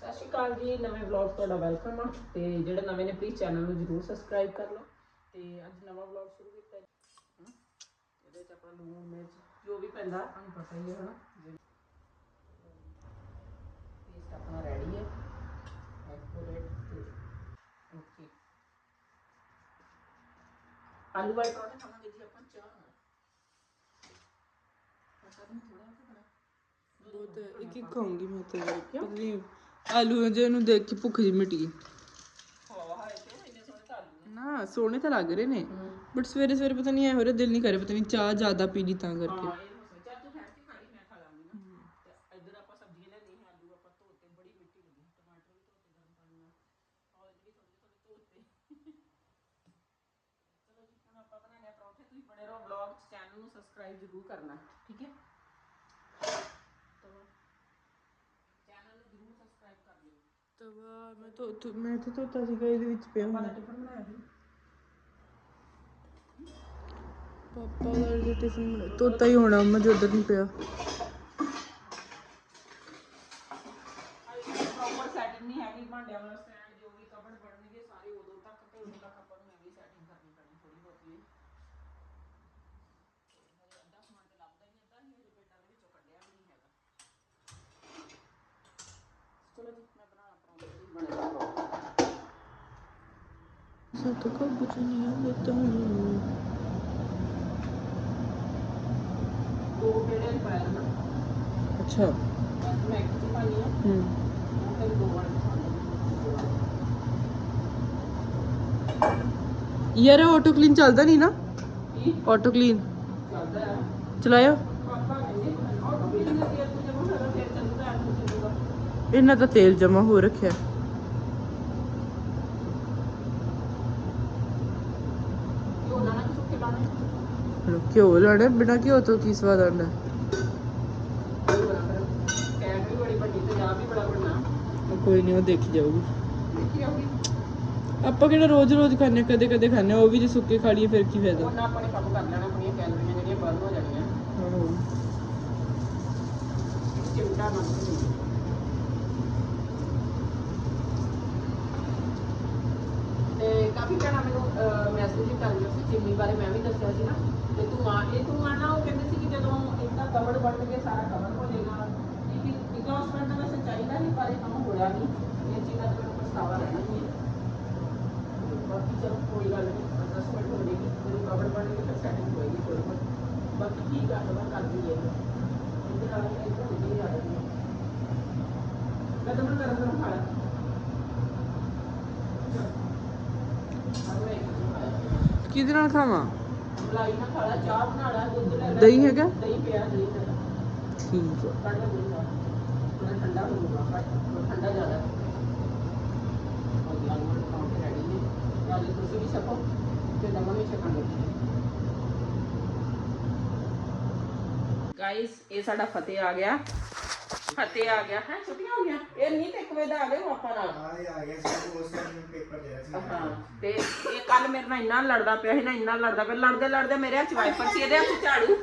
ਸਤਿ ਸ਼੍ਰੀ ਅਕਾਲ ਜੀ ਨਵੇਂ ਵਲੌਗ ਤੁਹਾਡਾ ਵੈਲਕਮ ਆ ਤੇ ਜਿਹੜੇ ਨਵੇਂ ਨੇ ਪਲੀਜ਼ ਚੈਨਲ ਨੂੰ ਜਰੂਰ ਸਬਸਕ੍ਰਾਈਬ ਕਰ ਲਓ ਤੇ ਅੱਜ ਨਵਾਂ ਵਲੌਗ ਸ਼ੁਰੂ ਕੀਤਾ ਹੈ ਹਨਾ। ਇਹਦੇ ਚ ਆਪਣਾ ਲੂਣ ਮਿਰਚ ਜੋ ਵੀ ਪੈਂਦਾ ਤੁਹਾਨੂੰ ਪਤਾ ਹੀ ਹੈ ਹਨਾ? ਪੇਸਟ ਆਪਣਾ ਰੈਡੀ ਹੈ। ਐਕੂਰੇਟ ਤੇ ਓਕੇ ਆਲੂ ਵਾਲੇ ਪਰੌਂਠੇ ਖਾਵਾਂਗੇ ਜੀ ਆਪਾਂ ਚਾਹ ਨਾਲ। ਪਤਾ ਨਹੀਂ ਥੋੜਾ ਜਿਹਾ ਬਣਾ ਬਹੁਤ ਇੱਕ ਇੱਕ ਖਾਉਂਗੀ ਮੈਂ ਤੇ ਪਤਾ ਨਹੀਂ ਆਲੂ ਜੇ ਨੂੰ ਦੇਖ ਕੇ ਭੁੱਖ ਜੀ ਮਿਟ। ਨਾ, ਸੋਹਣੇ ਤਾਂ ਲੱਗ ਰਹੇ ਨੇ ਬਟ ਸਵੇਰੇ ਸਵੇਰੇ ਪਤਾ ਨਹੀਂ ਐ ਹੋ ਰਿਹਾ ਦਿਲ ਨਹੀਂ ਕਰੇ, ਪਤਾ ਨਹੀਂ ਚਾਹ ਜ਼ਿਆਦਾ ਪੀ ਲਈ ਤਾਂ ਕਰਕੇ ਚੈਨਲ ਨੂੰ। ਸਬਸਕ੍ਰਾਈਬ ਜ਼ਰੂਰ ਕਰਨਾ, ਠੀਕ ਹੈ ਚੈਨਲ ਨੂੰ ਜ਼ਰੂਰ ਸਬਸਕ੍ਰਾਈਬ ਕਰ ਲਿਓ ਤਵਾ ਮੈਂ ਤਾਂ ਉੱਥੇ- ਮੈਂ ਤਾਂ ਧੋਤਾ ਸੀਗਾ ਇਹਦੇ ਵਿੱਚ ਪਿਆ ਆਪਾਂ ਪਾਪਾ ਦਾ ਜੇ ਟਿਫਨ ਧੋਤਾ ਹੀ ਹੋਣਾ ਮੈਂ ਜੋ ਨਹੀਂ ਪਿਆ ਪ੍ਰੋਪਰ ਸੈਟਿੰਗ ਨਹੀਂ ਹੈਗੀ ਭਾਂਡਿਆਂ ਵਾਲਾ ਸਟੈਂਡ ਜੋ ਵੀ ਕਬੜ ਬਣਨਗੇ ਸਾਰੇ ਉਦੋਂ ਤੱਕ ਤੇ ਉਦੋਂ ਤੱਕ ਆਪਾਂ ਨੂੰ ਐਵੇਂ ਸੈਟਿੰਗ ਕਰਨੀ ਪੈਣੀ ਥੋੜੀ ਬਹੁਤੀ ਹਜੇ ਅੱਧਾ ਸਮਾਨ ਤੇ ਲੱਭਦਾ ਹੀ ਨਹੀਂ ਅੱਧਾ ਹੀ ਹਜੇ ਪੇਟਾਂ ਦੇ ਵਿੱਚੋਂ ਕੱਢਿਆ ਵੀ ਨਹੀਂ ਹੈਗਾ ਚਲੋ ਜੀ ਮੈਂ ਬਣਾ ਪਰੌਂਠੇ ਬਣੇ ਸਭ ਤੋਂ ਕੁਝ ਨਹੀਂ ਆਉਂਦਾ ਤੁਹਾਨੂੰ ਦੋ ਪੇੜੇ ਪਾਇਆ ਨਾ ਅੱਛਾ ਮੈਂ ਇੱਕ ਚ ਪਾਣੀ ਆ ਹੂੰ ਉਹ ਤੇ ਦੋ ਵਾਲੇ ਯਾਰ ਆਟੋ ਕਲੀਨ ਚੱਲਦਾ ਨਹੀਂ ਨਾ ਕੀ ਆਟੋ ਕਲੀਨ ਚੱਲਦਾ ਹੈ ਚਲਾਇਓ ਪਾਪਾ ਕਹਿੰਦੇ ਆਟੋ ਵੀ ਨਹੀਂ ਤੇਲ ਤੇ ਜਮਾ ਹੋਇਆ ਫਿਰ ਚੱਲੂਗਾ ਐਂ ਚੱਲੂਗਾ ਇਹਨਾਂ ਦਾ ਤੇਲ ਜਮਾ ਹੋ ਰੱਖਿਆ ਕਿਉਂ ਨਾ ਨਾ ਸੁੱਕੇ ਲਾਣੇ ਹੁਣ ਘਿਓ ਲੈਣਾ ਬਿਨਾ ਘਿਓ ਤੋਂ ਕੀ ਸਵਾਦ ਆਉਂਦਾ? ਕੋਈ ਨਹੀਂ ਉਹ ਦੇਖੀ ਜਾਊਗੀ। ਆਪਾਂ ਕਿਹੜਾ ਰੋਜ਼ ਰੋਜ਼ ਖਾਣੇ ਕਦੇ ਕਦੇ ਖਾਣੇ ਉਹ ਵੀ ਜੇ ਸੁੱਕੇ ਖਾ ਲਈਏ ਫਿਰ ਕੀ ਫਾਇਦਾ? ਉਹਨਾਂ ਆਪਾਂ ਨੇ ਕੰਮ ਕਰ ਲੈਣਾ ਆਪਣੀਆਂ ਕੈਲਰੀਆਂ ਜਿਹੜੀਆਂ ਬਰਨ ਹੋ ਜਾਣੀਆਂ। ਆਹੋ। ਚਿਮਟਾ ਨਾ ਤੇ ਕਾਫੀ ਭੈਣਾਂ ਮੈਨੂੰ ਮੈਸੇਜ ਵੀ ਕਰ ਰਹੀਆਂ ਸੀ ਚਿਮਨੀ ਬਾਰੇ ਮੈਂ ਵੀ ਦੱਸਿਆ ਸੀ ਨਾ। ਤੇ ਤੂੰ ਆ ਇਹ ਤੂੰ ਆ ਨਾ ਉਹ ਕਹਿੰਦੇ ਸੀ ਕਿ ਜਦੋਂ ਇਦਾਂ ਕਵਰ ਵੱਟ ਕੇ ਸਾਰਾ ਕਵਰ ਹੋ ਜਾਏਗਾ ਇੱਕ ਇਗਨੋਸਮੈਂਟ ਦਾ ਵੈਸੇ ਚਾਹੀਦਾ ਨਹੀਂ ਪਰ ਇਹ ਕੰਮ ਹੋਇਆ ਨਹੀਂ ਇਹ ਚੀਜ਼ਾਂ ਦਾ ਮੈਨੂੰ ਪਛਤਾਵਾ ਰਹਿਣਾ ਹੀ ਹੈ ਬਾਕੀ ਚਲੋ ਕੋਈ ਗੱਲ ਨਹੀਂ ਐਡਜਸਟਮੈਂਟ ਹੋ ਜਾਏਗੀ ਜਦੋਂ ਕਵਰ ਬਣ ਕੇ ਫਿਰ ਸੈਟਿੰਗ ਹੋਏਗੀ ਕੋਈ ਕੋਈ ਬਾਕੀ ਠੀਕ ਆ ਕਵਰ ਕਰ ਦਈਏ ਇਹਦੇ ਨਾਲ ਇਹ ਤਾਂ ਨਹੀਂ ਆ ਰਹੀ ਮੈਂ ਤਾਂ ਗਰਮ ਗਰਮ ਖਾ ਲਾ ਕਿਹਦੇ ਨਾਲ ਖਾਵਾਂ ਮਲਾਈ ਨਾਲ ਖਾ ਲਾ ਚਾਹ ਬਣਾ ਲਾ ਦੁੱਧ ਲੈ ਲੈ ਦਹੀਂ ਹੈਗਾ? ਦਹੀਂ ਪਿਆ ਦਹੀਂ ਲੈ ਲਾ। ਠੀਕ ਆ। ਕੱਢ ਲੈ ਦਹੀਂ ਦਾ ਥੋੜਾ ਠੰਡਾ ਹੋ ਜਾਊਗਾ ਘੱਟ ਠੰਡਾ ਜ਼ਿਆਦਾ। ਹੈ ਉਹ ਲਾਲ ਮਰ ਪਰੌਂਠੇ ਰੈਡੀ ਨੇ। ਨਾਲ ਤੁਸੀਂ ਵੀ ਛਕੋ ਤੇ ਦਮਨ ਵੀ ਛਕਾਂਗੇ। ਗਾਇਸ ਇਹ ਸਾਡਾ ਫਤਿਹ ਆ ਗਿਆ। ਫਤਿਹ ਆ ਗਿਆ ਹੈ? ਛੁੱਟੀਆਂ ਹੋ ਗਿਆ ਇਹ ਨਹੀਂ ਤੇ ਇੱਕ ਦਾ ਆ ਗਏ ਆਪਾਂ ਨਾਲ। ਆ ਗਿਆ ਸੀ ਉਸ ਟਾਈਮ ਪੇਪਰ ਦੇ ਰਿਹਾ ਸੀ। ਹਾਂ ਤੇ ਇਹ ਕੱਲ ਮੇਰੇ ਨਾਲ ਇੰਨਾ ਲੜਦਾ ਪਿਆ ਸੀ ਨਾ ਇੰਨਾ ਲੜਦਾ ਪਿਆ। ਲੜਦੇ ਲੜਦੇ ਮੇਰੇ ਹੱਥ ਵਾਈਪਰ ਸੀ ਇਹਦੇ ਹੱਥ ਝਾੜੂ।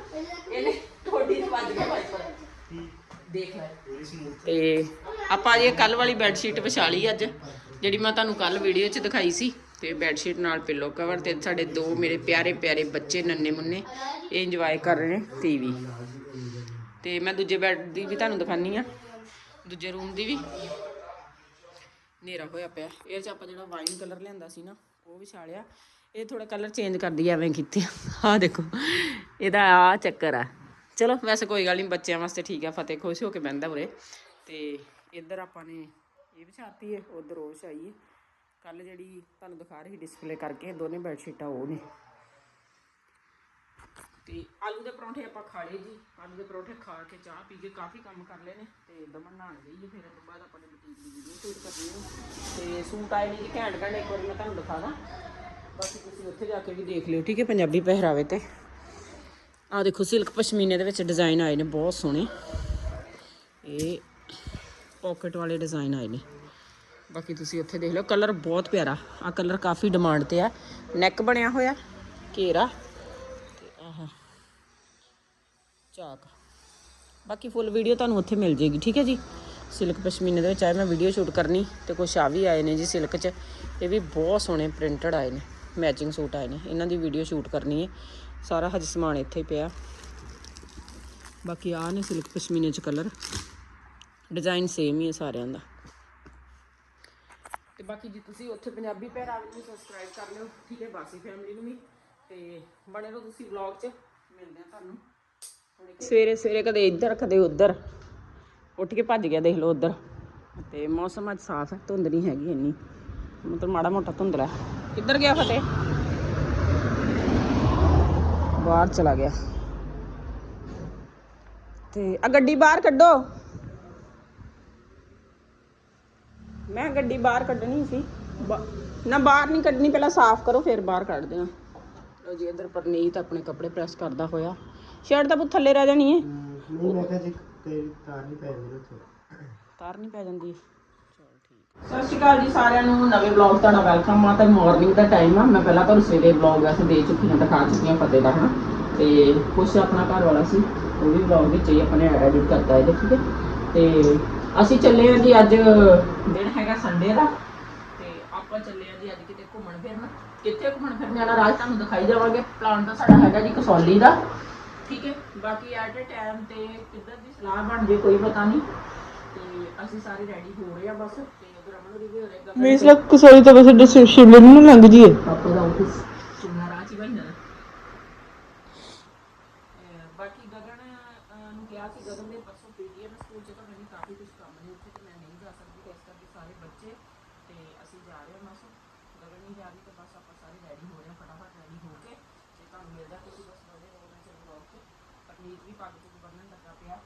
ਇਹਨੇ ਥੋੜੀ ਜਿਹੀ ਵੱਜ ਗਿਆ ਵਾਈਪਰ ਦੇਖ ਲੈ। ਤੇ ਆਪਾਂ ਇਹ ਕੱਲ ਵਾਲੀ ਬੈੱਡ ਸ਼ੀਟ ਵਿਛਾ ਲਈ ਅੱਜ ਜਿਹੜੀ ਮੈਂ ਤੁਹਾਨੂੰ ਕੱਲ ਵੀਡੀਓ 'ਚ ਦਿਖਾਈ ਸੀ। ਤੇ ਬੈੱਡ ਸ਼ੀਟ ਨਾਲ ਪਿੱਲੋ ਕਵਰ ਤੇ ਸਾਡੇ ਦੋ ਮੇਰੇ ਪਿਆਰੇ ਪਿਆਰੇ ਬੱਚੇ ਨੰਨੇ ਮੁੰਨੇ ਇਹ ਇੰਜੋਏ ਕਰ ਰਹੇ ਨੇ ਟੀਵੀ ਤੇ ਮੈਂ ਦੂਜੇ ਬੈੱਡ ਦੀ ਵੀ ਤੁਹਾਨੂੰ ਦਿਖਾਨੀ ਆ। ਦੂਜੇ ਰੂਮ ਦੀ ਵੀ। ਹਨੇਰਾ ਹੋਇਆ ਪਿਆ। ਇਹ ਚ ਆਪਾਂ ਜਿਹੜਾ ਵਾਈਨ ਕਲਰ ਲਿਆਂਦਾ ਸੀ ਨਾ, ਉਹ ਵਿਛਾਲਿਆ ਇਹ ਥੋੜਾ ਕਲਰ ਚੇਂਜ ਕਰਦੀ ਐਵੇਂ ਕੀਤੀ ਆ। ਦੇਖੋ, ਇਹਦਾ ਆ ਚੱਕਰ ਆ। ਚਲੋ, ਵੈਸੇ ਕੋਈ ਗੱਲ ਨਹੀਂ, ਬੱਚਿਆਂ ਵਾਸਤੇ ਠੀਕ ਆ, ਫਤਿਹ ਖੁਸ਼ ਹੋ ਕੇ ਬਹਿੰਦਾ ਉਰੇ। ਤੇ ਇੱਧਰ ਆਪਾਂ ਨੇ ਇਹ ਵਿਛਾਤੀ ਹੈ ਉਧਰ ਉਹ ਵਿਛਾਈ ਹੈ ਕੱਲ ਜਿਹੜੀ ਤੁਹਾਨੂੰ ਦਿਖਾ ਰਹੀ ਡਿਸਪਲੇ ਕਰਕੇ, ਦੋਨੇ ਬੈੱਡ ਸ਼ੀਟਾਂ ਉਹ ਨੇ ਤੇ ਆਲੂ ਦੇ ਪਰੌਂਠੇ ਆਪਾਂ ਖਾ ਲਏ ਜੀ। ਆਲੂ ਦੇ ਪਰੌਂਠੇ ਖਾ ਕੇ ਚਾਹ ਪੀ ਕੇ ਕਾਫੀ ਕੰਮ ਕਰ ਲਏ ਨੇ ਤੇ ਦਮਨ ਨਹਾਣ ਗਈ ਹੈ ਫਿਰ ਉਸ ਤੋਂ ਬਾਅਦ ਆਪਾਂ ਨੇ ਬੁਟੀਕ ਦੀ ਵੀਡੀਓ ਸ਼ੂਟ ਕਰਨੀ ਹੈ ਤੇ ਸੂਟ ਆਏ ਨੇ ਜੀ ਘੈਂਟ ਘੈਂਟ, ਇੱਕ ਵਾਰੀ ਮੈਂ ਤੁਹਾਨੂੰ ਦਿਖਾ ਦਾਂ। ਬਾਕੀ ਤੁਸੀਂ ਉੱਥੇ ਜਾ ਕੇ ਵੀ ਦੇਖ ਲਿਓ, ਠੀਕ ਹੈ, ਪੰਜਾਬੀ ਪਹਿਰਾਵੇ ਤੇ। ਆ ਦੇਖੋ, ਸਿਲਕ ਪਸ਼ਮੀਨੇ ਦੇ ਵਿੱਚ ਡਿਜ਼ਾਈਨ ਆਏ ਨੇ, ਬਹੁਤ ਸੋਹਣੇ। ਇਹ ਪਾਕਟ ਵਾਲੇ ਡਿਜ਼ਾਈਨ ਆਏ ਨੇ। ਬਾਕੀ ਤੁਸੀਂ ਉੱਥੇ ਦੇਖ ਲਓ, ਕਲਰ ਬਹੁਤ ਪਿਆਰਾ। ਆ ਕਲਰ ਕਾਫੀ ਡਿਮਾਂਡ ਤੇ ਆ। ਨੈਕ ਬਣਿਆ ਹੋਇਆ, ਘੇਰਾ ਤੇ ਆਹ ਚਾਕ। ਬਾਕੀ ਫੁੱਲ ਵੀਡੀਓ ਤੁਹਾਨੂੰ ਉੱਥੇ ਮਿਲ ਜੇਗੀ, ਠੀਕ ਹੈ ਜੀ? ਸਿਲਕ ਪਸ਼ਮੀਨੇ ਦੇ ਵਿੱਚ ਆਏ, ਮੈਂ ਵੀਡੀਓ ਸ਼ੂਟ ਕਰਨੀ ਤੇ ਕੁਛ ਆ ਵੀ ਆਏ ਨੇ ਜੀ ਸਿਲਕ 'ਚ। ਇਹ ਵੀ ਬਹੁਤ ਸੋਹਣੇ ਪ੍ਰਿੰਟਡ ਆਏ ਨੇ ਮੈਚਿੰਗ ਸੂਟ ਆਏ ਨੇ। ਇਹਨਾਂ ਦੀ ਵੀਡੀਓ ਸ਼ੂਟ ਕਰਨੀ ਹੈ। ਸਾਰਾ ਹਜੇ ਸਮਾਨ ਇੱਥੇ ਹੀ ਪਿਆ। ਬਾਕੀ ਆ ਨੇ ਸਿਲਕ ਪਸ਼ਮੀਨੇ 'ਚ ਕਲਰ ਡਿਜ਼ਾਈਨ ਸੇਮ ਹੀ ਹੈ ਸਾਰਿਆਂ ਦਾ। ਤੇ ਬਾਕੀ ਜੀ ਤੁਸੀਂ ਉੱਥੇ ਪੰਜਾਬੀ ਪਹਿਰਾਵੇ ਨੂੰ ਸਬਸਕ੍ਰਾਈਬ ਕਰ ਲਿਓ, ਠੀਕ ਹੈ? ਬਾਸੀ ਫੈਮਿਲੀ ਨੂੰ ਵੀ। ਤੇ ਬਣੇ ਰਹੋ ਤੁਸੀਂ ਵਲੌਗ 'ਚ। ਮਿਲਦੇ ਆ ਤੁਹਾਨੂੰ। ਸਵੇਰੇ ਸਵੇਰੇ ਕਦੇ ਇੱਧਰ, ਕਦੇ ਉੱਧਰ। ਉੱਠ ਕੇ ਭੱਜ ਗਿਆ, ਦੇਖ ਲਓ ਉੱਧਰ। ਤੇ ਮੌਸਮ ਅੱਜ ਸਾਫ਼ ਹੈ, ਧੁੰਦ ਨਹੀਂ ਹੈਗੀ ਇੰਨੀ। ਮਤਲਬ ਮਾੜਾ ਮੋਟਾ ਧੁੰਦਲਾ ਕਿੱਧਰ ਗਿਆ ਫਤਿਹ? ਬਾਹਰ ਚਲਾ ਗਿਆ। ਤੇ ਆ ਗੱਡੀ ਬਾਹਰ ਕੱਢੋ। ਮੈਂ ਗੱਡੀ ਬਾਹਰ ਕੱਢਣੀ ਸੀ। ਨਾ ਬਾਹਰ ਨਹੀਂ ਕੱਢਣੀ, ਪਹਿਲਾਂ ਸਾਫ਼ ਕਰੋ, ਫਿਰ ਬਾਹਰ ਕੱਢਦੇ ਆ ਲਓ ਜੀ, ਇਧਰ ਪਰਨੀਤ ਆਪਣੇ ਕੱਪੜੇ ਪ੍ਰੈਸ ਕਰਦਾ ਹੋਇਆ। ਸ਼ਰਟ ਤਾਂ ਪੁੱਤ ਥੱਲੇ ਰਹਿ ਜਾਣੀ ਹੈ ਨਹੀਂ ਮੈਂ ਕਿਹਾ ਜੀ ਕਈ ਤਾਰ ਨਹੀਂ ਪੈ ਰਹੀ ਉੱਥੇ। ਤਾਰ ਨਹੀਂ ਪੈ ਜਾਂਦੀ। ਸਤਿ ਸ਼੍ਰੀ ਅਕਾਲ ਜੀ ਸਾਰਿਆਂ ਨੂੰ ਨਵੇਂ ਵਲੌਗ ਤੁਹਾਡਾ ਵੈਲਕਮ ਆ। ਤਾਂ ਮਾਰਨਿੰਗ ਦਾ ਟਾਈਮ ਆ। ਮੈਂ ਪਹਿਲਾਂ ਤੁਹਾਨੂੰ ਸਵੇਰੇ ਵਲੌਗ ਵੈਸੇ ਦੇ ਚੁੱਕੀ ਹਾਂ ਦਿਖਾ ਚੁੱਕੀ ਹਾਂ ਫਤਿਹ ਦਾ ਹਨਾ। ਤੇ ਕੁਛ ਆਪਣਾ ਘਰ ਵਾਲਾ ਸੀ ਉਹ ਵੀ ਵਲੌਗ ਵਿੱਚ ਹੀ ਆਪਣੇ ਐਡਿਟ ਕਰਦਾ ਇਹਦੇ ਠੀਕ ਹੈ ਤੇ ਅਸੀਂ ਚੱਲੇ ਹਾਂ ਜੀ ਅੱਜ ਦਿਨ ਹੈਗਾ ਸੰਡੇ ਦਾ। ਤੇ ਆਪਾਂ ਚੱਲੇ ਹਾਂ ਜੀ ਅੱਜ ਕਿਤੇ ਘੁੰਮਣ ਫਿਰਨ। ਕਿੱਥੇ ਘੁੰਮਣ ਫਿਰਨ ਜਾਣਾ ਰਾਜ ਤੁਹਾਨੂੰ ਦਿਖਾਈ ਜਾਵਾਂਗੇ ਪਲਾਨ ਤਾਂ ਸਾਡਾ ਹੈਗਾ ਜੀ ਕਸੌਲੀ ਦਾ। ਠੀਕ ਹੈ ਬਾਕੀ ਐਟ ਅ ਟਾਈਮ ਤੇ ਕਿੱਧਰ ਦੀ ਸਲਾਹ ਬਣ ਜੇ ਕੋਈ ਪਤਾ ਨਹੀਂ। ਤੇ ਅਸੀਂ ਸਾਰੇ ਰੈਡੀ ਹੋ ਰਹੇ ਆ ਬਸ ਤੇ ਅਮਨ ਦੀ ਵੀ ਹੋ ਰਹੇਗਾ ਮੇਰੀ ਸਲਾਹ ਕਸੋਰੀ ਤੋਂ ਬਸ ਡਿਸ ਸ਼ਿਮਲੇ ਨੂੰ ਲੰਘ ਜੀਏ ਪਾਪਾ ਦਾ ਆਫਿਸ ਸੁਣਾ ਰਾਚੀ ਬਣ ਜਾਣਾ। ਅਹ ਬਾਕੀ ਗਗਨ ਅਹ, ਨੂੰ ਕਿਹਾ ਸੀ ਗਗਨ ਦੇ ਪਰਸੋਂ ਪੀਟੀਐਮ ਸਕੂਲ ਚ ਤਾਂ ਮੈਨੂੰ ਕਾਫੀ ਕੁਝ ਕੰਮ ਨੇ ਉੱਥੇ ਤੇ ਮੈਂ ਨਹੀਂ ਜਾ ਸਕਦੀ ਤੇ ਇਸ ਕਰਕੇ ਸਾਰੇ ਬੱਚੇ ਤੇ ਅਸੀਂ ਜਾ ਰਹੇ ਹਾਂ ਬਸ। ਗਗਨ ਨਹੀਂ ਜਾ ਰਹੀ ਤੇ ਬਸ ਆਪਾਂ ਸਾਰੇ ਰੈਡੀ ਹੋ ਰਹੇ ਹਾਂ ਫਟਾਫਟ ਰੈਡੀ ਹੋ ਕੇ ਤੇ ਤੁਹਾਨੂੰ ਮਿਲਦਾ ਤੁਸੀਂ ਬਸ ਰਹੋ ਵਲੌਗ ਚ ਪਰਨੀਤ ਵੀ ਪੱਗ ਪੁੱਗ ਬੰਨਣ ਲੱਗਾ ਪਿਆ।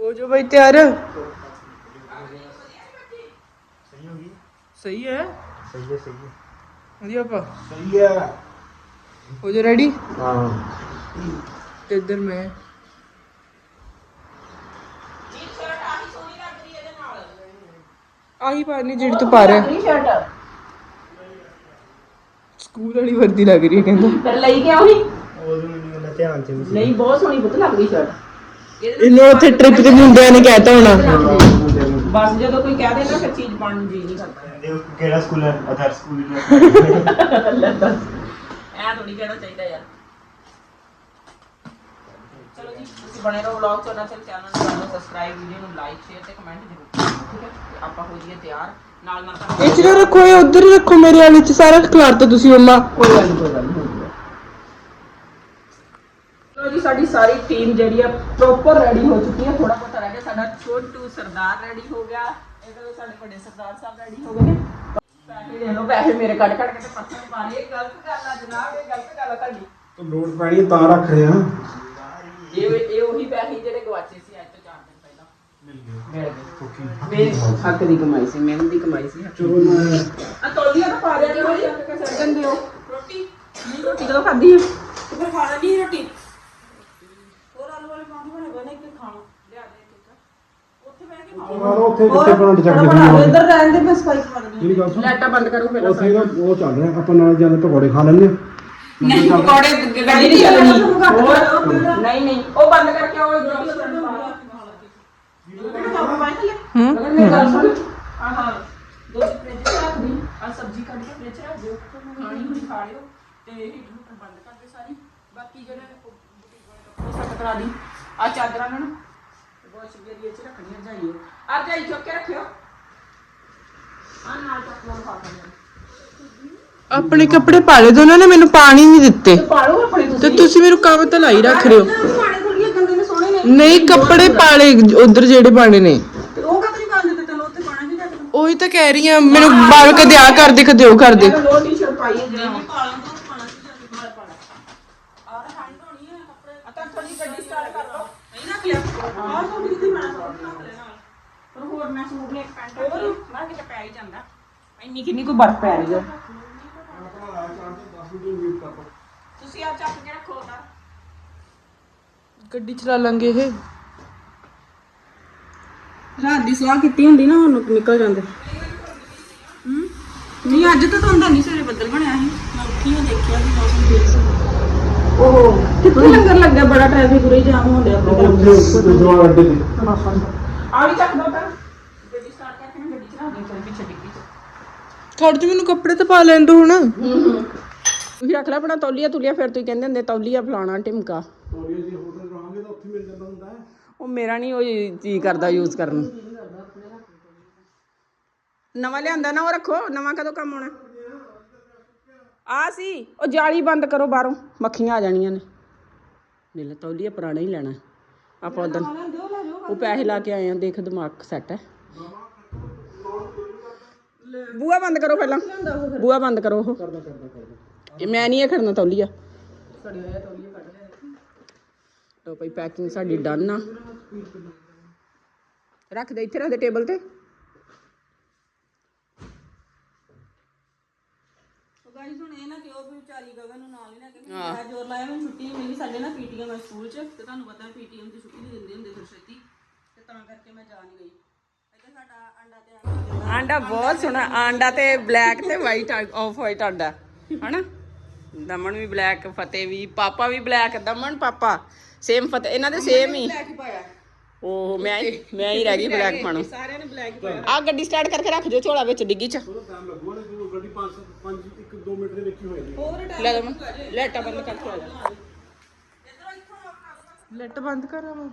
ਹੋ ਜੋ ਬਈ ਤਿਆਰ। ਸਹੀ ਹੋ ਗਈ? ਸਹੀ ਹੈ? ਸਹੀ ਹੈ ਸਹੀ ਹੈ। ਵਧੀਆ ਪਾ ਸਹੀ ਹੈ। ਹੋ ਜੋ ਰੈਡੀ ਹਾਂ। ਤੇ ਇੱਧਰ ਮੈਂ। ਆਹੀ ਪਾਣੀ ਜਿਹੜੀ ਤੂੰ ਪਾ ਰਿਹਾ। ਟੀ ਸ਼ਰਟ ਸਕੂਲ ਵਾਲੀ ਵਰਦੀ ਲੱਗ ਰਹੀ ਹੈ ਕਹਿੰਦਾ। ਫਿਰ ਲਈ ਗਿਆ ਉਹੀ ਇੰਨਾ ਧਿਆਨ ਚ ਨਹੀਂ ਸੀ। ਨਹੀਂ ਬਹੁਤ ਸੋਹਣੀ ਪੁੱਤ ਲੱਗਦੀ ਸ਼ਰਟ ਇਹਨੂੰ ਉੱਥੇ ਟ੍ਰਿਪ ਤੇ ਮੁੰਡਿਆਂ ਨੇ ਕਹਿਤਾ ਹੋਣਾ। ਬਸ ਜਦੋਂ ਕੋਈ ਕਹਿ ਦੇ ਨਾ ਫਿਰ ਚੀਜ਼ ਪਾਉਣ ਨੂੰ ਜੀ ਨਹੀਂ ਕਰਦਾ। ਉਹ ਕਿਹੜਾ ਸਕੂਲ ਹੈ? ਅਦਰ ਸਕੂਲ ਹੈ ਲੈ ਦੱਸ। ਐ ਥੋੜੀ ਕਹਿਣਾ ਚਾਹੀਦਾ ਯਾਰ। ਚਲੋ ਜੀ ਤੁਸੀਂ ਬਣੇ ਰਹੋ ਵਲੌਗ ਚੋਂ ਨਾ ਚਲ ਚੈਨਲ ਨੂੰ ਕਰੋ ਸਬਸਕ੍ਰਾਈਬ ਵੀਡੀਓ ਨੂੰ ਲਾਈਕ ਸ਼ੇਅਰ ਤੇ ਕਮੈਂਟ ਜ਼ਰੂਰ ਕਰਨਾ ਠੀਕ ਹੈ? ਤੇ ਆਪਾਂ ਹੋ ਜਾਈਏ ਤਿਆਰ। ਨਾਲ ਨਾਲ ਤੁਹਾਨੂੰ ਇਹ ਚ ਨਾ ਰੱਖੋ ਇਹ ਉਧਰ ਹੀ ਰੱਖੋ ਮੇਰੇ ਵਾਲੇ ਚ ਸਾਰਾ ਖਿਲਾਰਤਾ ਤੁਸੀਂ ਮੰਮਾ। ਕੋਈ ਗੱਲ ਨਹੀਂ ਕੋਈ ਗੱਲ ਨਹੀਂ ਜੀ ਸਾਡੀ ਸਾਰੀ ਟੀਮ ਜਿਹੜੀ ਆ ਪ੍ਰੋਪਰ ਰੈਡੀ ਹੋ ਚੁੱਕੀ ਹੈ ਥੋੜਾ ਬਹੁਤਾ ਰਹਿ ਗਿਆ ਸਾਡਾ। ਛੋਟੂ ਸਰਦਾਰ ਰੈਡੀ ਹੋ ਗਿਆ। ਇਹਦੇ ਸਾਡੇ ਵੱਡੇ ਸਰਦਾਰ ਸਾਹਿਬ ਰੈਡੀ ਹੋ ਗਏ ਨੇ। ਪੈਸੇ ਦੇ ਲਓ ਪੈਸੇ ਮੇਰੇ ਕੱਢ ਕੱਢ ਕੇ ਤੇ ਪੱਥਰ ਪਾ ਰਹੇ ਇਹ ਗਲਤ ਗੱਲ ਆ ਜਨਾਬ ਇਹ ਗਲਤ ਗੱਲ ਆ ਤੁਹਾਡੀ। ਤੂੰ ਲੋਡ ਪੈਣੀ ਤਾਂ ਰੱਖ ਰਹੇ। ਆ ਇਹ ਇਹ ਉਹੀ ਪੈਸੇ ਜਿਹੜੇ ਗਵਾਚੇ ਸੀ ਅੱਜ ਤੋਂ 4 ਦਿਨ ਪਹਿਲਾਂ। ਮਿਲ ਗਏ। ਮਿਲ ਗਏ। ਮੇਰੀ ਹੱਕ ਦੀ ਕਮਾਈ ਸੀ ਮਿਹਨਤ ਦੀ ਕਮਾਈ ਸੀ। ਚਲੋ ਮੈਂ ਆ ਤੋਲੀਆਂ ਤਾਂ ਪਾ ਦਿਆ ਕਰੋ ਜੀ ਸੜਨ ਦਿਓ ਰੋਟੀ। ਨਹੀਂ ਰੋਟੀ ਕਦੋਂ ਖਾਧੀ ਹੈ ਤੇ ਫਿਰ ਖਾਣਾ ਨਹੀਂ ਰੋਟੀ ਹੋਰ ਆਲੂ ਵਾਲੇ ਪਰੌਂਠੇ ਬਣੇ ਬਣੇ ਕਿ ਖਾਣਾ ਲਿਆ ਦੇ ਠੀਕ ਆ ਕੇ ਮਾਰੋ ਉੱਥੇ ਕਿੱਥੇ ਪਰੌਂਠੇ ਚੱਕ ਲਓ, ਦੇ ਇੱਧਰ ਰਹਿਣ ਦੇ ਬਸ ਸਫ਼ਾਈ ਕਰ ਦੇ ਮੇਰੀ ਗੱਲ ਸੁਣ। ਲਾਈਟਾਂ ਬੰਦ ਕਰੋ ਫਿਰ ਉੱਥੇ ਨਾ ਉਹ ਚੱਲ ਰਿਹਾ ਆਪਾਂ ਨਾਲ ਜਾਂਦੇ ਪਕੌੜੇ ਖਾ ਲੈਂਦੇ ਆ ਨਹੀਂ ਪਕੌੜੇ ਗੱਡੀ ਨਹੀਂ ਚੱਲਣੀ। ਹੋਰ? ਨਹੀਂ ਨਹੀਂ ਉਹ ਬੰਦ ਕਰਕੇ ਉਹ ਰੋਟੀ ਹੂੰ? ਅਗਰ ਮੇਰੀ ਗੱਲ ਸੁਣ। ਹਾਂ ਹਾਂ। ਦੋ ਫ੍ਰਿਜ ਰੱਖ ਦੀ ਆ ਸਬਜ਼ੀ ਕੱਢ ਕੇ ਫ੍ਰਿਜ ਰੱਖ ਦਿਓ। ਖਾਣੀ ਹੋਈ ਖਾ ਲਿਓ। ਤੇ ਹੀਟਰ ਹੂਟਰ ਬੰਦ ਕਰ ਦੇ ਸਾਰੀ। ਬਾਕੀ ਜਿਹੜੇ ਉਹ ਬੁਟੀਕ ਵਾਲੇ ਕੱਪੜੇ ਸੈੱਟ ਕਰਾ ਦੀ ਆ ਚਾਦਰਾਂ ਨੂੰ ਚ ਆ ਚੁੱਕ ਕੇ ਰੱਖਿਓ। ਆ ਨਾਲ ਖਾ ਆਪਣੇ ਕੱਪੜੇ ਪਾਲੇ ਦੋਨਾਂ ਨੇ ਮੈਨੂੰ ਪਾਣੀ ਨਹੀਂ ਦਿੱਤੇ। ਤੇ ਪਾਲੋ ਆਪਣੇ ਤੇ ਤੁਸੀਂ ਮੈਨੂੰ ਕੰਮ ਤਾਂ ਲਾਈ ਰੱਖ ਰਹੇ ਹੋ ਪਾਣੀ ਥੋੜੀ ਗੰਦੇ ਨੇ ਸੋਹਣੇ ਨੇ। ਨਹੀਂ ਕੱਪੜੇ ਪਾਲੇ ਉਧਰ ਜਿਹੜੇ ਪਾਣੇ ਨੇ। ਤੇ ਉਹ ਕਦ ਨਹੀਂ ਪਾਉਂਦੇ ਤੇ ਚਲੋ ਉੱਥੇ ਪਾਣਾ ਨਹੀਂ ਜਾਂਦਾ ਉਹੀ ਤਾਂ ਕਹਿ ਰਹੀ ਆ ਮੈਨੂੰ ਬਾਲ ਕਦੇ ਆ ਕਰ ਦੇ ਕਦੇ ਉਹ ਕਰ ਦੇ। ਲੋ ਟੀ-ਸ਼ਰਟ ਪਾਈ ਹੈ ਜਿਹੜਾ ਪਾਲਾਂ ਤੋਂ ਪਾਣਾ ਸੀ ਜਾਂ ਮਾਰ ਪਾਣਾ ਆਹ ਠੰਡ ਹੋਣੀ ਹੈ ਕੱਪੜੇ ਆ ਤਾਂ ਥੋੜੀ ਗੱਡੀ ਸਟਾਰਟ ਕਰ ਲਓ ਨਹੀਂ ਰੱਖ ਲਿਆ ਆਹ ਸੂਟ ਕਿੱਥੇ ਪਾਣਾ ਸੂਟ ਰੱਖ ਲੈ ਨਾਲ ਪਰ ਹੋਰ ਮੈਂ ਸੂਟ ਨੇ ਇੱਕ ਪੈਂਟ ਹੋਰ ਮੈਂ ਕਿਤੇ ਪੈ ਹੀ ਜਾਂਦਾ ਇੰਨੀ ਕਿੰਨੀ ਕੋਈ ਬਰਫ਼ ਪੈ ਰਹੀ ਹੈ ਤੁਸੀਂ ਆ ਚੱਕ ਕੇ ਰੱਖੋ ਤਾਂ। ਗੱਡੀ ਚਲਾ ਲਾਂਗੇ ਇਹ। ਰਾਤ ਦੀ ਸਲਾਹ ਕੀਤੀ ਹੁੰਦੀ ਨਾ ਹੁਣ ਨਿਕਲ ਜਾਂਦੇ। ਨਹੀਂ ਅੱਜ ਤਾਂ ਧੁੰਦ ਨਹੀਂ ਸਵੇਰੇ ਬੱਦਲ ਬਣਿਆ ਸੀ। ਮੈਂ ਉੱਠੀ ਹਾਂ ਦੇਖਿਆ ਵੀ ਮੌਸਮ ਠੀਕ ਸੀ। ਓਹੋ ਕਿੱਥੇ ਲੰਗਰ ਲੱਗਾ ਬੜਾ ਟ੍ਰੈਫਿਕ ਉਰੇ ਜਾਮ ਹੋ ਰਿਹਾ ਉੱਥੇ ਜਵਾਨ ਅੱਡੇ ਤੇ ਆ ਵੀ ਚੱਕ ਦੋ ਥੋੜੇ ਜਿਹੇ ਮੈਨੂੰ ਕੱਪੜੇ ਤਾਂ ਪਾ ਲੈਣ ਦੋ ਹੁਣ। ਤੁਸੀਂ ਰੱਖ ਲੈ ਆਪਣਾ ਤੌਲੀਆ ਤੁਲੀਆ ਫਿਰ ਤੁਸੀਂ ਕਹਿੰਦੇ ਹੁੰਦੇ ਤੌਲੀਆ ਫਲਾਣਾ ਟਿਮਕਾ ਤੋਰੀਏ ਜੀ ਹੋਟਲ ਰਹਾਂਗੇ ਤਾਂ ਉੱਥੇ ਮਿਲ ਜਾਂਦਾ ਹੁੰਦਾ ਹੈ। ਉਹ ਮੇਰਾ ਨਹੀਂ ਉਹ ਜੀ ਕਰਦਾ ਯੂਜ਼ ਕਰਨ। ਨੂੰ ਨਵਾਂ ਲਿਆਂਦਾ ਨਾ ਉਹ ਰੱਖੋ ਨਵਾਂ ਕਦੋਂ ਕੰਮ ਆਉਣਾ? ਆ ਸੀ ਉਹ ਜਾਲੀ ਬੰਦ ਕਰੋ ਬਾਹਰੋਂ ਮੱਖੀਆਂ ਆ ਜਾਣੀਆਂ ਨੇ। ਲੈ ਲੈ ਤੌਲੀਆ ਪੁਰਾਣਾ ਹੀ ਲੈਣਾ। ਆਪਾਂ ਉਦੋਂ ਉਹ ਪੈਸੇ ਲਾ ਕੇ ਆਏ ਆ ਦੇਖ ਦਿਮਾਗ ਸੈੱਟ ਹੈ। ਬੂਆ ਬੰਦ ਕਰੋ ਪਹਿਲਾਂ। ਬੂਆ ਬੰਦ ਕਰੋ ਉਹ। ਇਹ ਮੈਂ ਨਹੀਂ ਇਹ ਖੜਨਾ ਤੌਲੀਆ। ਲੋ ਭਾਈ ਪੈਕਿੰਗ ਸਾਡੀ ਡਨ ਆ। ਰੱਖ ਦੇ ਇੱਥੇ ਰੱਖ ਦੇ ਟੇਬਲ ਤੇ। ਗਾੜੀ ਸੁਣ ਇਹ ਨਾ ਕਿ ਉਹ ਵੀ ਵਿਚਾਰੀ ਗਗਨ ਨੂੰ ਨਾਲ ਹੀ ਨਾ ਕਿ ਮੈਂ ਜੋਰ ਲਾਇਆ ਮੈਨੂੰ ਛੁੱਟੀ ਮਿਲੀ ਸਾਡੇ ਨਾ ਪੀਟੀਐਮ ਸਕੂਲ 'ਚ ਤੇ ਤੁਹਾਨੂੰ ਪਤਾ ਪੀਟੀਐਮ ਦੀ ਛੁੱਟੀ ਨਹੀਂ ਦਿੰਦੇ ਹੁੰਦੇ ਫਿਰ ਛੇਤੀ। ਤੇ ਤਾਂ ਕਰਕੇ ਮੈਂ ਜਾ ਨਹੀਂ ਗਈ। ਆਂਡਾ ਆਂਡਾ ਬਹੁਤ ਸੋਹਣਾ ਆਂਡਾ ਤੇ ਬਲੈਕ ਤੇ ਵਾਈਟ ਆਫ ਵਾਈਟ ਆਂਡਾ ਹਨਾ? ਦਮਨ ਵੀ ਬਲੈਕ ਫਤਿਹ ਵੀ ਪਾਪਾ ਵੀ ਬਲੈਕ ਦਮਨ ਪਾਪਾ ਸੇਮ ਫਤਿਹ ਇਹਨਾਂ ਦੇ ਸੇਮ ਹੀ। ਉਹ ਮੈਂ ਮੈਂ ਹੀ ਰਹਿ ਗਈ ਬਲੈਕ ਪਾਣੋ ਸਾਰਿਆਂ ਨੇ ਬਲੈਕ ਹੀ ਪਾਇਆ। ਆ ਗੱਡੀ ਸਟਾਰਟ ਕਰਕੇ ਰੱਖ ਦਿਓ ਝੋਲਾ ਵਿੱਚ ਡਿੱਗੀ ਚ। ਉਹਦਾ ਟਾਈਮ ਲੱਗੂਗਾ ਨਾ ਜਦੋਂ ਗੱਡੀ 5 5 1 2 ਮਿੰਟ ਦੇ ਵਿੱਚ ਹੀ ਹੋਏਗੀ। ਹੋਰ ਟਾਈਮ ਲੈ ਦਮਨ ਲੈਟਾ ਬੰਦ ਕਰਕੇ ਆ ਜਾ। ਲੈਟ ਬੰਦ ਕਰਾਂ ਮੈਂ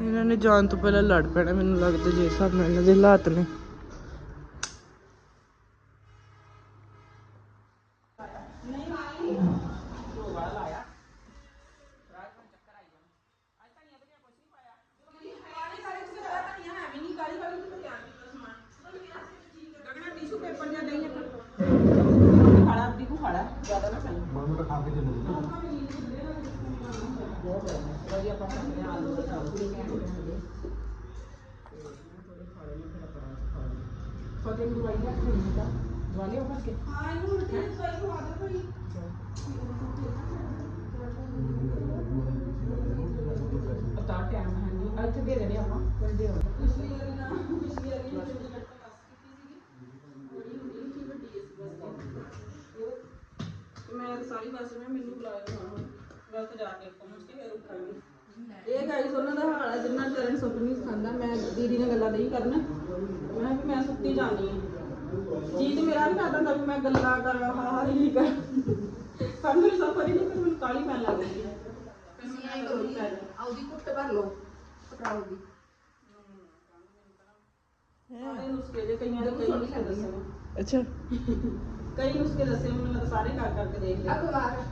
ਇਹਨਾਂ ਨੇ ਜਾਣ ਤੋਂ ਪਹਿਲਾਂ ਲੜ ਪੈਣਾ, ਮੈਨੂੰ ਲੱਗਦਾ ਜੇ ਹਿਸਾਬ ਨਾਲ ਇਹਨਾਂ ਦੇ ਹਾਲਾਤ ਨੇ। ਜ਼ਿਆਦਾ ਨਾ ਖਾਈ ਮਾਮੂ ਤਾਂ ਖਾ ਕੇ ਚੱਲੇ। ਵਧੀਆ ਆਪਾਂ ਖਾਂਦੇ ਹਾਂ ਆਲੂ ਦੇ ਚਾਵਲ ਫਤਿਹ ਨੂੰ ਦਵਾਈ ਲੈ ਕੇ ਦਿੱਤਾ ਦਵਾ ਲਿਓ ਭਰ ਕੇ ਪਤਾ ਟਾਈਮ ਹੈ ਨਹੀਂ ਇੱਥੇ ਦੇ ਦੇਣੇ ਆਪਾਂ ਫਿਰ ਦੇ ਮੈਂ ਤਾਂ ਸਾਰੀ ਬੱਸ ਮੈਂ ਮੈਨੂੰ ਬੁਲਾਇਆ ਹੁਣ ਗਲਤ ਜਾ ਕੇ ਪਹੁੰਚ ਕੇ ਫਿਰ ਉੱਠਾਂਗੀ ਇਹ ਗਾਈਸ ਉਹਨਾਂ ਦਾ ਹਾਲ ਹੈ ਜਿੰਨਾ ਚਰਨ ਸੁੱਕ ਨਹੀਂ ਖਾਂਦਾ ਮੈਂ ਦੀਦੀ ਨਾਲ ਗੱਲਾਂ ਨਹੀਂ ਕਰਨਾ। ਮੈਂ ਵੀ ਮੈਂ ਸੁੱਤੀ ਜਾਂਦੀ ਹਾਂ। ਜੀ ਤੇ ਮੇਰਾ ਵੀ ਕਰਦਾ ਹੁੰਦਾ ਵੀ ਮੈਂ ਗੱਲਾਂ ਕਰ ਹਾਂ ਹਾਂ ਹੀ ਕਰ। ਪਰ ਮੇਰੇ ਸਫਰ ਹੀ ਨਹੀਂ ਮੈਨੂੰ ਕਾਲੀ ਪੈਣ ਲੱਗ ਗਈ ਹੈ। ਤੁਸੀਂ ਆਈ ਕਰੋ ਆਉਦੀ ਕੁੱਟ ਭਰ ਲਓ ਪਟਾਉ ਦੀ ਸਾਰੇ ਨੁਸਖੇ ਜੇ ਕਈਆਂ ਦੇ ਕਈ ਨੁਸਖੇ ਦੱਸੇ। ਨੇ। ਅੱਛਾ। ਕਈ ਨੁਸਖੇ ਦੱਸੇ ਮੈਨੂੰ ਲੱਗਦਾ ਸਾਰੇ ਕਰ ਕਰਕੇ ਦੇਖ ਲਿਆ ਅਖਬਾਰ।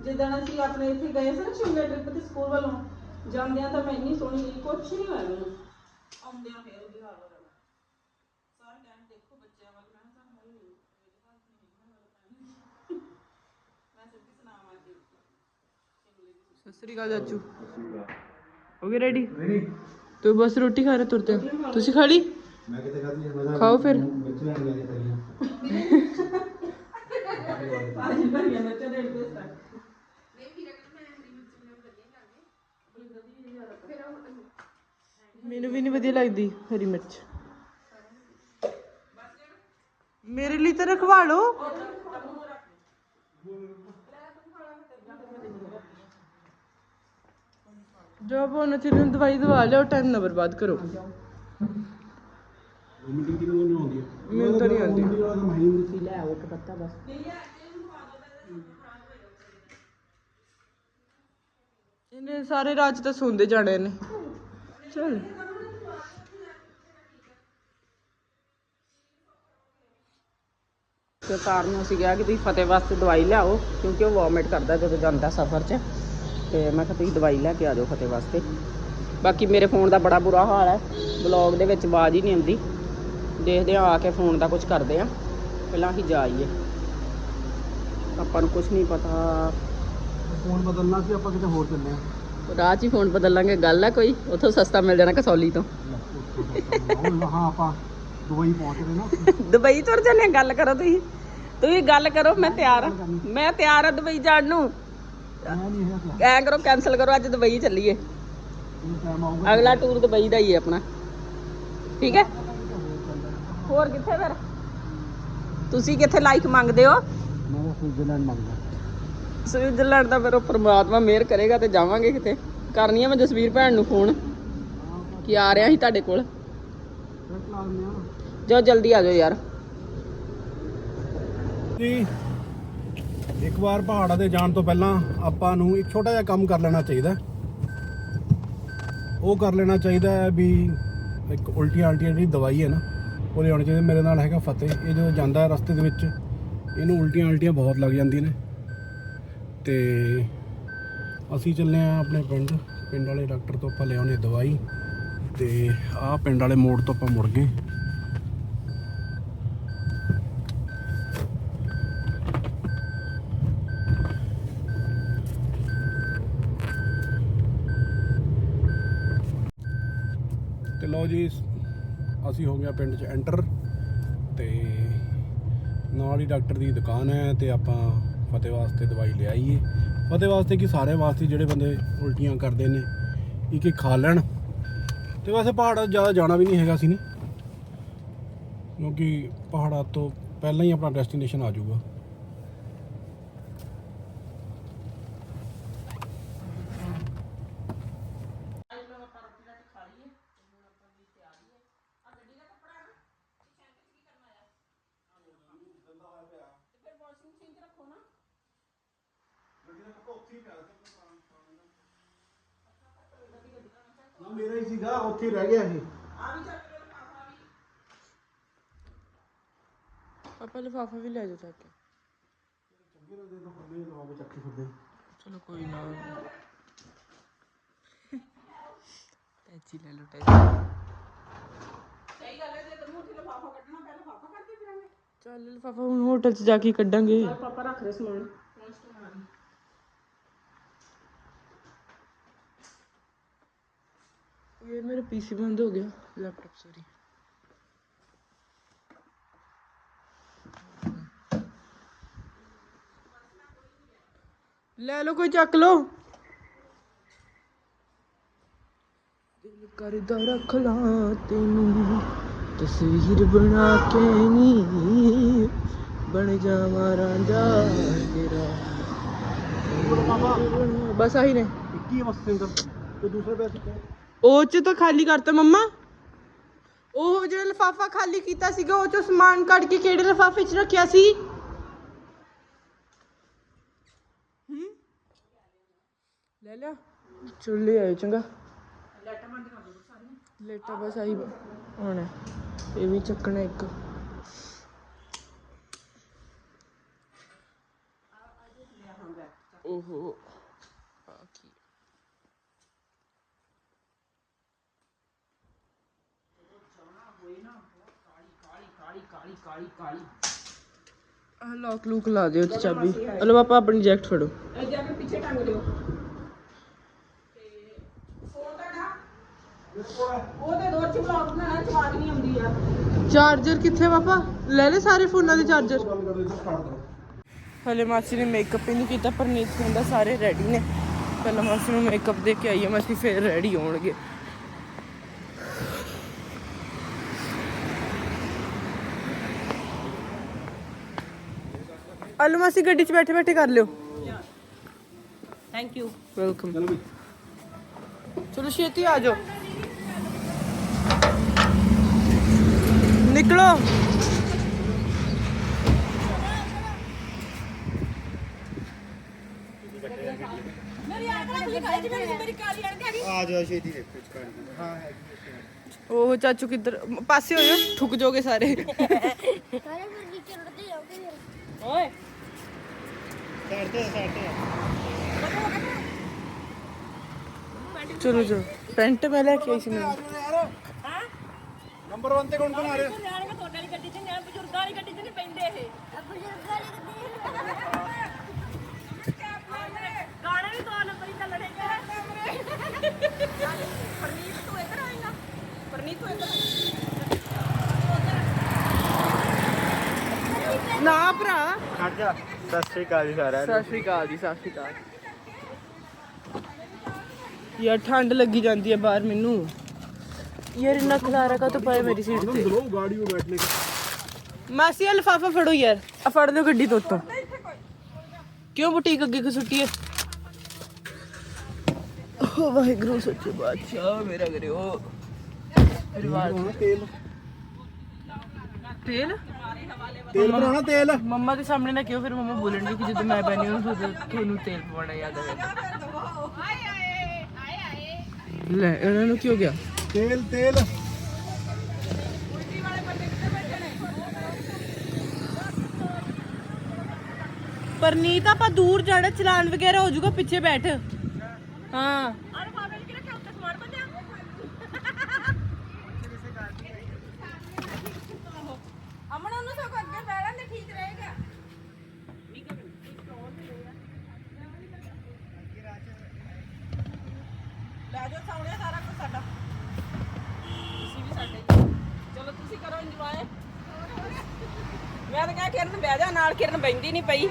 ਜਿੱਦਾਂ ਅਸੀਂ ਆਪਣੇ ਇੱਥੇ ਗਏ ਸੀ ਨਾ ਸ਼ਿਮਲੇ ਟ੍ਰਿਪ ਤੇ ਸਕੂਲ ਵੱਲੋਂ ਜਾਂਦਿਆਂ ਤਾਂ ਮੈਂ ਇੰਨੀ ਸੋਹਣੀ ਗਈ ਕੁਛ ਨਹੀਂ ਹੋਇਆ ਮੈਨੂੰ ਆਉਂਦਿਆਂ ਫੇਰ ਉਹਦੀ ਹਾਲ ਹੋ ਜਾਣਾ ਸਾਰੇ ਕਹਿਣ ਦੇਖੋ ਬੱਚਿਆਂ ਵੱਲ ਮੈਂ ਤਾਂ ਹੈ ਨਹੀਂ ਇਹਦੇ ਵੱਲ ਨਹੀਂ ਮੈਂ ਮੈਂ ਸਿੱਧੀ ਸੁਣਾਵਾਂ ਜੀ ਸਤਿ ਸ੍ਰੀ ਅਕਾਲ ਚਾਚੂ। ਹੋ ਗਏ ਰੈਡੀ ਤੂੰ ਬਸ ਰੋਟੀ ਖਾ ਰਹੇ ਤੁਰਤੇ? ਤੁਸੀਂ ਖਾ ਲਈ? ਮੈਂ ਕਿਤੇ ਖਾਦੀ ਮੈਂ ਤਾਂ ਖਾਓ ਫਿਰ। ਵਿੱਚ ਲੈਣ ਗਿਆ ਕਰੀਆਂ ਪਾਜੀ ਭਰੀਆਂ ਬੱਚੇ ਦੇ ਇੰਟਰਸਟ ਮੈਨੂੰ ਵੀ ਨਹੀਂ ਵਧੀਆ ਲੱਗਦੀ ਹਰੀ ਮਿਰਚ। ਮੇਰੇ ਲਈ ਤਾਂ ਰਖਵਾ ਲਓ। ਜੋ ਬੋਨ ਨੂੰ ਦਵਾਈ ਦਵਾ ਲਿਓ ਟਾਈਮ ਨਾ ਬਰਬਾਦ ਕਰੋ। ਮੈਨੂੰ ਤਾਂ ਨਹੀਂ ਆਉਂਦੀ। ਲੈ ਆਓ ਇੱਕ ਪੱਤਾ ਬਸ ਇਹਨੇ ਸਾਰੇ ਰਾਜ ਤਾਂ ਸੁਣਦੇ ਜਾਣੇ ਨੇ। ਚਲ। ਤੇ ਨੂੰ ਅਸੀਂ ਕਿਹਾ ਕਿ ਤੁਸੀਂ ਫਤਿਹ ਵਾਸਤੇ ਦਵਾਈ ਲਿਆਓ, ਕਿਉਂਕਿ ਉਹ ਵੋਮਿਟ ਕਰਦਾ ਜਦੋਂ ਜਾਂਦਾ ਸਫ਼ਰ 'ਚ। ਤੇ ਮੈਂ ਕਿਹਾ ਤੁਸੀਂ ਦਵਾਈ ਲੈ ਕੇ ਆ ਜਾਓ ਫਤਿਹ ਵਾਸਤੇ। ਬਾਕੀ ਮੇਰੇ ਫੋਨ ਦਾ ਬੜਾ ਬੁਰਾ ਹਾਲ ਹੈ। ਬਲੌਗ ਦੇ ਵਿੱਚ ਆਵਾਜ਼ ਹੀ ਨਹੀਂ ਆਉਂਦੀ। ਦੇਖਦੇ ਆ ਆ ਕੇ ਫੋਨ ਦਾ ਕੁਝ ਕਰਦੇ ਆ ਪਹਿਲਾਂ ਹੀ ਜਾਈਏ। ਆਪਾਂ ਨੂੰ ਕੁਝ ਨਹੀਂ ਪਤਾ। ਫੋਨ ਬਦਲਣਾ ਸੀ ਆਪਾਂ ਕਿਤੇ ਹੋਰ ਚੱਲੇ ਆ ਰਾਹ 'ਚ ਹੀ ਫੋਨ ਬਦਲ ਲਾਂਗੇ ਗੱਲ ਹੈ ਕੋਈ ਉੱਥੋਂ ਸਸਤਾ ਮਿਲ ਜਾਣਾ ਕਸੌਲੀ ਤੋਂ। ਹਾਂ ਆਪਾਂ ਦੁਬਈ ਪਹੁੰਚ ਰਹੇ ਨਾ। ਦੁਬਈ ਤੁਰ ਜਾਂਦੇ ਹਾਂ, ਗੱਲ ਕਰੋ ਤੁਸੀਂ। ਤੁਸੀਂ ਗੱਲ ਕਰੋ ਮੈਂ ਤਿਆਰ ਹਾਂ ਮੈਂ ਤਿਆਰ ਹਾਂ ਦੁਬਈ ਜਾਣ ਨੂੰ। ਮੈਂ ਨਹੀਂ ਹੈਗਾ ਐਂ ਕਰੋ ਕੈਨਸਲ ਕਰੋ ਅੱਜ ਦੁਬਈ ਚੱਲੀਏ। ਇਹ ਟਾਈਮ ਆਊਗਾ ਅਗਲਾ ਟੂਰ ਦੁਬਈ ਦਾ ਹੀ ਹੈ ਆਪਣਾ। ਠੀਕ ਹੈ? ਹੋਰ ਕਿੱਥੇ ਫਿਰ? ਤੁਸੀਂ ਕਿੱਥੇ ਲਾਈਕ ਮੰਗਦੇ ਹੋ? ਮੈਂ ਤਾਂ ਸਵਿਟਜ਼ਰਲੈਂਡ ਮੰਗਦਾ। ਸਵਿਟਜ਼ਰਲੈਂਡ ਦਾ ਫਿਰ ਉਹ ਪ੍ਰਮਾਤਮਾ ਮਿਹਰ ਕਰੇਗਾ ਤੇ ਜਾਵਾਂਗੇ ਕਿਤੇ। ਕਰਨੀ ਆ ਮੈਂ ਜਸਵੀਰ ਭੈਣ ਨੂੰ ਫੋਨ, ਕੀ ਆ ਰਿਹਾ ਸੀ ਤੁਹਾਡੇ ਕੋਲ। ਜਾਓ, ਜਲਦੀ ਆ ਜਾਓ ਯਾਰ। ਜੀ, ਇੱਕ ਵਾਰ ਪਹਾੜਾਂ ਤੇ ਜਾਣ ਤੋਂ ਪਹਿਲਾਂ ਆਪਾਂ ਨੂੰ ਇੱਕ ਛੋਟਾ ਜਿਹਾ ਕੰਮ ਕਰ ਲੈਣਾ ਚਾਹੀਦਾ ਉਹ ਕਰ ਲੈਣਾ ਚਾਹੀਦਾ ਹੈ ਵੀ ਇੱਕ ਉਲਟੀਆਂ ਆਲਟੀਆਂ ਜਿਹੜੀ ਦਵਾਈ ਹੈ ਨਾ ਉਹ ਲਿਆਉਣੀ ਚਾਹੀਦੀ। ਮੇਰੇ ਨਾਲ ਹੈਗਾ ਫਤਿਹ, ਇਹ ਜਦੋਂ ਜਾਂਦਾ ਰਸਤੇ ਦੇ ਵਿੱਚ, ਇਹਨੂੰ ਉਲਟੀਆਂ ਉਲਟੀਆਂ ਬਹੁਤ ਲੱਗ ਜਾਂਦੀਆਂ ਨੇ। ਤੇ ਅਸੀਂ ਚੱਲੇ ਆ ਆਪਣੇ ਪਿੰਡ। ਪਿੰਡ ਵਾਲੇ ਡਾਕਟਰ ਤੋਂ ਆਪਾਂ ਲਿਆਉਣੇ ਦਵਾਈ ਤੇ ਆਹ ਪਿੰਡ ਵਾਲੇ ਮੋੜ ਤੋਂ ਆਪਾਂ ਮੁੜ ਗਏ। ਤੇ ਲਓ ਜੀ, ਅਸੀਂ ਹੋ ਗਿਆ ਪਿੰਡ 'ਚ ਐਂਟਰ ਤੇ ਨਾਲ ਹੀ ਡਾਕਟਰ ਦੀ ਦੁਕਾਨ ਹੈ ਤੇ ਆਪਾਂ ਫਤਿਹ ਵਾਸਤੇ ਦਵਾਈ ਲਿਆਈਏ। ਫਤਿਹ ਵਾਸਤੇ ਕਿ ਸਾਰੇ ਵਾਸਤੇ ਜਿਹੜੇ ਬੰਦੇ ਉਲਟੀਆਂ ਕਰਦੇ ਨੇ, ਇੱਕ ਇੱਕ ਖਾ ਲੈਣ। ਤੇ ਵੈਸੇ ਪਹਾੜ ਜ਼ਿਆਦਾ ਜਾਣਾ ਵੀ ਨਹੀਂ ਹੈਗਾ ਸੀ ਨਹੀਂ ਕਿਉਂਕਿ ਪਹਾੜਾਂ ਤੋਂ ਪਹਿਲਾਂ ਹੀ ਆਪਣਾ ਡੈਸਟੀਨੇਸ਼ਨ ਆ ਜਾਊਗਾ। ਹੀ ਸੀਗਾ ਉੱਥੇ ਰਹਿ ਗਿਆ ਇਹ। ਪਾਪਾ ਲਿਫਾਫਾ ਵੀ ਲੈ ਜਾਓ ਚੱਕ ਕੇ। ਚਲੋ ਕੋਈ ਨਾ ਟੈਚੀ ਲੈ ਲਓ ਟੈਚੀ ਸਹੀ ਗੱਲ ਹੈ ਜੇ ਤੈਨੂੰ ਉੱਥੇ ਲਫਾਫਾ ਕੱਢਣਾ ਪਿਆ ਲਫਾਫਾ ਕੱਢਦੇ ਫਿਰਾਂਗੇ ਚੱਲ ਲਿਫਾਫਾ ਹੁਣ ਹੋਟਲ 'ਚ ਜਾ ਕੇ ਕੱਢਾਂਗੇ। ਪਾਪਾ ਰੱਖ ਦੇ ਸਮਾਨ। ਪਹੁੰਚ ਯਾਰ ਮੇਰਾ ਪੀਸੀ ਬੰਦ ਹੋ ਗਿਆ। ਲੈਪਟਾਪ ਸੌਰੀ ਲੈ ਲਓ ਕੋਈ ਚੱਕ ਲਓ। ਦਿਲ ਕਰਦਾ ਰੱਖ ਲਾਂ ਤੈਨੂੰ। ਤਸਵੀਰ ਬਣਾ ਕੇ ਨੀ ਬਣ ਜਾਵਾਂ ਰਾਂਝਾ ਤੇਰਾ। ਬਸ ਆਹੀ ਨੇ। ਇੱਕੀ ਵਸਤੇ ਅੰਦਰ ਤੇ ਦੂਸਰੇ ਪੈਸੇ ਉਹ ਚ ਤਾਂ ਖਾਲੀ ਕਰਤਾ ਮੰਮਾ। ਉਹ ਜਿਹੜਾ ਲਫਾਫਾ ਖਾਲੀ ਕੀਤਾ ਸੀਗਾ ਉਹ ਚੋਂ ਸਮਾਨ ਕੱਢ ਕੇ ਕਿਹੜੇ ਲਫਾਫੇ 'ਚ ਰੱਖਿਆ ਸੀ? ਹੂੰ? ਲੈ ਲਿਆ। ਚੁੱਲੇ ਆਏ ਚੰਗਾ। ਲੈਟਾ ਬਸ ਆਹੀ ਹੁਣ ਇਹ ਵੀ ਚੱਕਣਾ ਇੱਕ। ਓਹੋ ਆ ਕੀ ਕਾਲੀ ਕਾਲੀ ਕਾਲੀ ਆਹ ਲੋਕ ਲੂਕ ਲਾ ਦਿਓ ਤੇ ਚਾਬੀ। ਹਲੋ ਪਾਪਾ ਆਪਣੀ ਜੈਕਟ ਫੜੋ। ਇਹ ਜਾ ਕੇ ਪਿੱਛੇ ਟੰਗ ਦਿਓ। ਤੇ ਫੋਨ ਤੁਹਾਡਾ? ਉਹਦੇ ਦੋ ਚ ਬਲੌਗ ਬਣਾਉਣਾ ਚਵਾਜ ਨਹੀਂ ਆਉਂਦੀ ਯਾਰ। ਚਾਰਜਰ ਕਿੱਥੇ ਪਾਪਾ? ਲੈ ਲੈ ਸਾਰੇ ਫੋਨਾਂ ਦੇ ਚਾਰਜਰ ਹਲੇ ਮਾਸੀ ਨੇ ਮੇਕਅਪ ਹੀ ਨਹੀਂ ਕੀਤਾ ਪਰ ਨੀਤ ਕਹਿੰਦਾ ਸਾਰੇ ਰੈਡੀ ਨੇ। ਪਹਿਲਾਂ ਮਾਸੀ ਨੂੰ ਮੇਕਅਪ ਦੇ ਕੇ ਆਈਏ ਮਾਸੀ ਫਿਰ ਰੈਡੀ ਹੋਣਗੇ। ਆਲੂ ਮਾਸੀ ਗੱਡੀ 'ਚ ਬੈਠੇ ਬੈਠੇ ਕਰ ਲਿਓ ਥੈਂਕ ਯੂ ਵੈਲਕਮ ਚਲੋ ਵੀ ਚਲੋ ਛੇਤੀ ਆ ਜਾਓ ਨਿਕਲੋ ਆ ਜਾ ਛੇਤੀ ਦੇਖੋ ਚਕਾਣੀ ਹਾਂ ਹੈ ਉਹ ਚਾਚੂ ਚਲੋ ਚਲੋ ਪੈਂਟ ਮੈਂ ਲੈ ਕੇ ਆਈ ਸੀ ਮੈਂ ਨੰਬਰ 1 ਤੇ ਕੌਣ ਕੌਣ ਆ ਰਿਹਾ ਨਿਆਣੇ ਤੁਹਾਡੇ ਵਾਲੀ ਗੱਡੀ 'ਚ ਨਿਆਣੇ ਬਜ਼ੁਰਗਾਂ ਵਾਲੀ ਗੱਡੀ 'ਚ ਨਹੀਂ ਪੈਂਦੇ ਇਹ ਗਾਣੇ ਵੀ ਦੋ ਨੰਬਰ ਹੀ ਚੱਲਣੇ ਪਰਨੀਤ ਤੂੰ ਇੱਧਰ ਆਏਗਾ ਪਰਨੀਤ ਤੂੰ ਇੱਧਰ ਨਾ ਭਰਾ ਹਟ ਯਾਰ ਠੰਡ ਲੱਗੀ ਜਾਂਦੀ ਹੈ ਬਾਹਰ ਮੈਨੂੰ। ਯਾਰ ਇੰਨਾ ਖਲਾਰਾ ਕਾ ਪਾਇਆ ਮੇਰੀ ਸੀਟ ਤੇ? ਮਾਸੀ ਆ ਲਫਾਫਾ ਫੜੋ ਯਾਰ। ਆ ਫੜ ਲਓ ਗੱਡੀ ਤੋਂ ਉੱਤੋਂ। ਕਿਉਂ ਬੁਟੀਕ ਅੱਗੇ ਕਿ ਸੁੱਟੀਏ ਓ ਵਾਹਿਗੁਰੂ ਸੱਚੇ ਬਾਦਸ਼ਾਹ ਮੇਰਾ ਕਰਿਓ ਪਰਿਵਾਰ ਤੇਲ। ਤੇਲ? ਤੇਲ ਭਰਾਉਣਾ ਤੇਲ। ਮੰਮਾ ਦੇ ਸਾਹਮਣੇ ਨਾ ਕਿਉਂ ਫਿਰ ਮੰਮਾ ਬੋਲਣਗੇ ਕਿ ਜਦੋਂ ਮੈਂ ਬਣੀ ਹਾਂ ਤੁਹਾਨੂੰ ਤੁਹਾਨੂੰ ਤੇਲ ਪਵਾਉਣਾ ਯਾਦ ਆਵੇਗਾ ਲੈ ਇਹਨਾਂ ਨੂੰ ਕੀ ਹੋ ਗਿਆ? ਤੇਲ ਤੇਲ। ਪਰਨੀਤ ਆਪਾਂ ਦੂਰ ਜਾਣਾ ਚਲਾਨ ਵਗੈਰਾ ਹੋ ਜਾਊਗਾ ਪਿੱਛੇ ਬੈਠ। ਹਾਂ ਅਮਨ ਉਹਨੂੰ ਸਗੋਂ ਅੱਗੇ ਬੈਠਣ ਦੇ ਠੀਕ ਰਹੇਗਾ ਲੈ ਜਾਓ ਸਾਹਮਣੇ ਸਾਰਾ ਕੁਝ ਸਾਡਾ ਤੁਸੀਂ ਵੀ ਸਾਡੇ ਚਲੋ ਤੁਸੀਂ ਕਰੋ ਇੰਜੋਏ ਮੈਂ ਤਾਂ ਕਿਹਾ ਕਿਰਨ ਬਹਿ ਜਾ ਬੈਂਦੀ ਨਹੀਂ ਪਈ।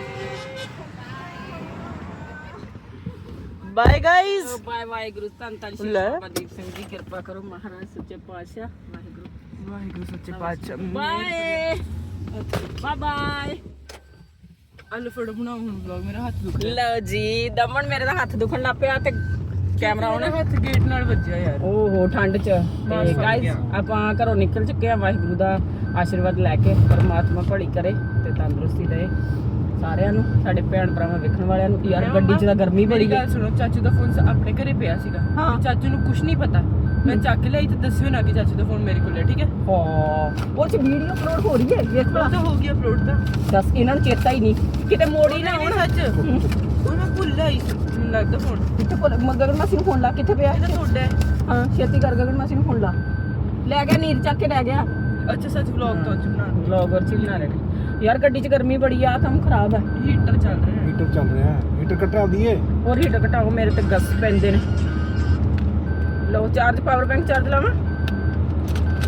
ਬਾਏ ਗਾਇਸ ਬਾਏ ਬਾਏ ਗੁਰੂ ਧੰਨ ਧੰਨ ਸ਼੍ਰੀ ਦੀਪ ਸਿੰਘ ਜੀ ਕਿਰਪਾ ਕਰੋ ਮਹਾਰਾਜ ਸੱਚੇ ਪਾਤਸ਼ਾਹ ਵਾਹਿਗੁਰੂ। ਵਾਹਿਗੁਰੂ ਸੱਚੇ ਪਾਤਸ਼ਾਹ। ਬਾਏ ਬਾਏ ਬਾਏ ਆਲੂ ਫੜੋ ਬਣਾਓ ਹੁਣ ਵਲੌਗ ਮੇਰਾ ਹੱਥ ਦੁਖ ਰਿਹਾ। ਲਓ ਜੀ ਦਮਨ ਮੇਰੇ ਦਾ ਹੱਥ ਦੁਖਣ ਲੱਗ ਪਿਆ ਤੇ ਕੈਮਰਾ ਆਉਣਾ। ਹੱਥ ਗੇਟ ਨਾਲ ਵੱਜਿਆ ਯਾਰ। ਓਹੋ ਠੰਡ ਚ। ਤੇ ਗਾਇਸ। ਆਪਾਂ ਘਰੋਂ ਨਿਕਲ ਚੁੱਕੇ ਆ ਵਾਹਿਗੁਰੂ ਦਾ ਆਸ਼ੀਰਵਾਦ ਲੈ ਕੇ ਪਰਮਾਤਮਾ ਭਲੀ ਕਰੇ। ਤੇ ਤੰਦਰੁਸਤੀ ਦੇ ਸਾਰਿਆਂ ਨੂੰ ਸਾਡੇ ਭੈਣ ਭਰਾਵਾਂ ਵੇਖਣ ਵਾਲਿਆਂ ਨੂੰ ਯਾਰ ਗੱਡੀ 'ਚ ਤਾਂ ਗਰਮੀ ਬੜੀ ਹੈ। ਗੱਲ ਸੁਣੋ ਚਾਚੂ ਦਾ ਫੋਨ ਆਪਣੇ ਘਰੇ ਪਿਆ ਸੀਗਾ। ਹਾਂ। ਚਾਚੂ ਨੂੰ ਕੁਝ ਨਹੀਂ ਪਤਾ। ਮੈਂ ਚੱਕ ਲਿਆਈ ਤੇ ਦੱਸਿਓ ਨਾ ਕਿ ਚਾਚੂ ਦਾ ਫੋਨ ਮੇਰੇ ਕੋਲ ਹੈ ਠੀਕ ਹੈ? ਹਾਂ। ਉਹ ਚ ਵੀਡੀਓ ਅਪਲੋਡ ਹੋ ਰਹੀ ਹੈ ਵੇਖ ਤਾਂ ਹੋ ਗਿਆ ਅਪਲੋਡ ਤਾਂ। ਦੱਸ ਇਹਨਾਂ ਨੂੰ ਚੇਤਾ ਹੀ ਨਹੀਂ। ਕਿਤੇ ਮੋੜੀ ਨਾ ਆਉਣ। ਸੱਚ। ਉਹ ਮੈਂ ਭੁੱਲ ਆਈ ਮੈਨੂੰ ਲੱਗਦਾ ਫੋਨ ਕਿੱਥੇ ਭੁੱਲ ਮ- ਗਗਨ ਮਾਸੀ ਨੂੰ ਫੋਨ ਲਾ ਕਿੱਥੇ ਪਿਆ? ਇਹ ਤਾਂ ਤੁਹਾਡਾ ਹੈ। ਛੇਤੀ ਕਰ ਗਗਨ ਮਾਸੀ ਨੂੰ ਫੋਨ ਲਾ। ਲੈ ਗਿਆ ਨੀਰ ਚੱਕ ਕੇ ਲੈ ਗਿਆ। ਅੱਛਾ ਸੱਚ ਵਲੌਗ ਤੋਂ ਅੱਜ ਬਣਾ ਵਲੌਗਰ ਚ ਬਣਾ ਰਹੇ ਯਾਰ ਗੱਡੀ 'ਚ ਗਰਮੀ ਬੜੀ ਆ ਕੰਮ ਖਰਾਬ ਹੈ ਹੀਟਰ ਚੱਲ ਰਿਹਾ ਹੈ। ਹੀਟਰ ਚੱਲ ਰਿਹਾ ਹੀਟਰ ਕੱਟਾ ਦੀਏ ਹੋਰ ਹੀਟਰ ਘਟਾਓ ਮੇਰੇ ਤੇ ਗਸ ਪੈਂਦੇ ਨੇ। ਲਓ ਚਾਰਜ ਪਾਵਰ ਬੈਂਕ ਚਾਰਜ ਲਾਵਾਂ?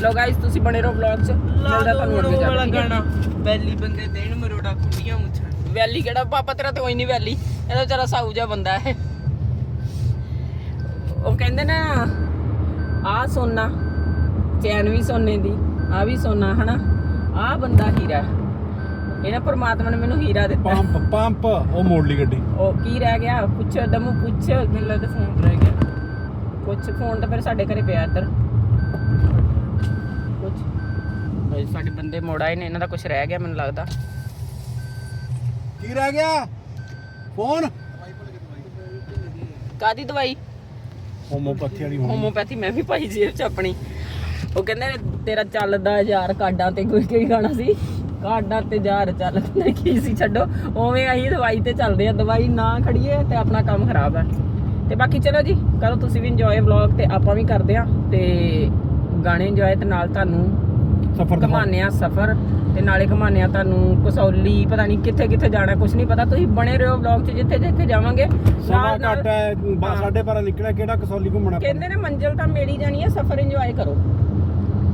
ਲਓ ਗਾਇਸ ਤੁਸੀਂ ਬਣੇ ਰਹੋ ਵਲੌਗ 'ਚ। ਮਿਲਦਾ ਤੁਹਾਨੂੰ ਅੱਗੇ ਜਾ ਵਾਲਾ ਕੇ ਗਾਣਾ। ਬੈਲੀ ਬੰਦੇ ਦੇਣ ਮਰੋੜਾ ਕੁੰਡੀਆਂ ਮੁੱਛਾਂ ਵੈਲੀ ਕਿਹੜਾ? ਪਾਪਾ ਤੇਰਾ ਤੇ ਕੋਈ ਨਹੀਂ ਵੈਲੀ। ਇਹਦਾ ਵਿਚਾਰਾ ਸਾਊ ਜਿਹਾ ਬੰਦਾ ਹੈ। ਉਹ ਕਹਿੰਦੇ ਨਾ ਆ ਸੋਨਾ ਚੈਨ ਵੀ ਸੋਨੇ ਦੀ ਆ ਵੀ ਸੋਨਾ ਹਨਾ? ਆ ਬੰਦਾ ਹੀਰਾ ਹੈ। ਇਹ ਨਾ ਪ੍ਰਮਾਤਮਾ ਨੇ ਮੈਨੂੰ ਹੀਰਾ ਦਿੱਤਾ। ਪੰਪ ਪੰਪ ਉਹ ਮੋੜ ਲਈ ਗੱਡੀ। ਉਹ ਕੀ ਰਹਿ ਗਿਆ? ਪੁੱਛ ਦਮੂ ਪੁੱਛ ਮੈਨੂੰ ਲੱਗਦਾ ਫੋਨ ਰਹਿ ਗਿਆ। ਕੁਛ ਫੋਨ ਤਾਂ ਫਿਰ ਸਾਡੇ ਘਰੇ ਪਿਆ ਇੱਧਰ। ਕੁਛ ਸਾਡੇ ਬੰਦੇ ਮੋੜ ਆਏ ਨੇ ਇਹਨਾਂ ਦਾ ਕੁਝ ਰਹਿ ਗਿਆ ਮੈਨੂੰ ਲੱਗਦਾ। ਕੀ ਰਹਿ ਗਿਆ? ਫੋਨ? ਕਾਦੀ ਦਵਾਈ? ਹੋਮੋਪੈਥੀ ਵਾਲੀ ਹੋਣੀ। ਹੋਮੋਪੈਥੀ ਮੈਂ ਵੀ ਪਾਈ ਜੇਬ ਚ ਆਪਣੀ। ਉਹ ਕਹਿੰਦੇ ਨੇ ਤੇਰਾ ਚੱਲਦਾ ਯਾਰ ਕਾਡਾਂ ਤੇ ਕੋਈ ਕੋਈ ਗਾਣਾ ਸੀ। ਕਾਡਾਂ ਤੇ ਯਾਰ ਚੱਲਦਾ ਕੀ ਸੀ ਛੱਡੋ। ਉਵੇਂ ਅਸੀਂ ਦਵਾਈ ਤੇ ਚੱਲਦੇ ਆ ਦਵਾਈ ਨਾ ਖੜੀਏ ਤੇ ਆਪਣਾ ਕੰਮ ਖਰਾਬ ਹੈ ਤੇ ਬਾਕੀ ਚਲੋ ਜੀ ਕਰੋ ਤੁਸੀਂ ਵੀ ਇੰਜੋਏ ਵਲੌਗ ਤੇ ਆਪਾਂ ਵੀ ਕਰਦੇ ਆ। ਤੇ ਗਾਣੇ ਇੰਜੋਏ ਤੇ ਨਾਲ ਤੁਹਾਨੂੰ ਸਫਰ ਘਮਾਉਂਦੇ ਆ ਸਫਰ ਤੇ ਨਾਲੇ ਘਮਾਉਂਦੇ ਆ ਤੁਹਾਨੂੰ ਕਸੌਲੀ ਪਤਾ ਨਹੀਂ ਕਿੱਥੇ ਕਿੱਥੇ ਜਾਣਾ ਕੁਝ ਨਹੀਂ ਪਤਾ। ਤੁਸੀਂ ਬਣੇ ਰਹੋ ਵਲੌਗ 'ਚ ਜਿੱਥੇ ਜਿੱਥੇ ਜਾਵਾਂਗੇ। ਸਮਾਂ ਘੱਟ ਹੈ ਸਾਡੇ ਪਰ ਨਿਕਲਿਆ ਕਿਹੜਾ ਕਸੌਲੀ ਘੁੰਮਣਾ ਕਹਿੰਦੇ ਨੇ ਮੰਜ਼ਿਲ ਤਾਂ ਮੇਰੀ ਜਾਣੀ ਹੈ ਸਫਰ ਇੰਜੋਏ ਕਰੋ।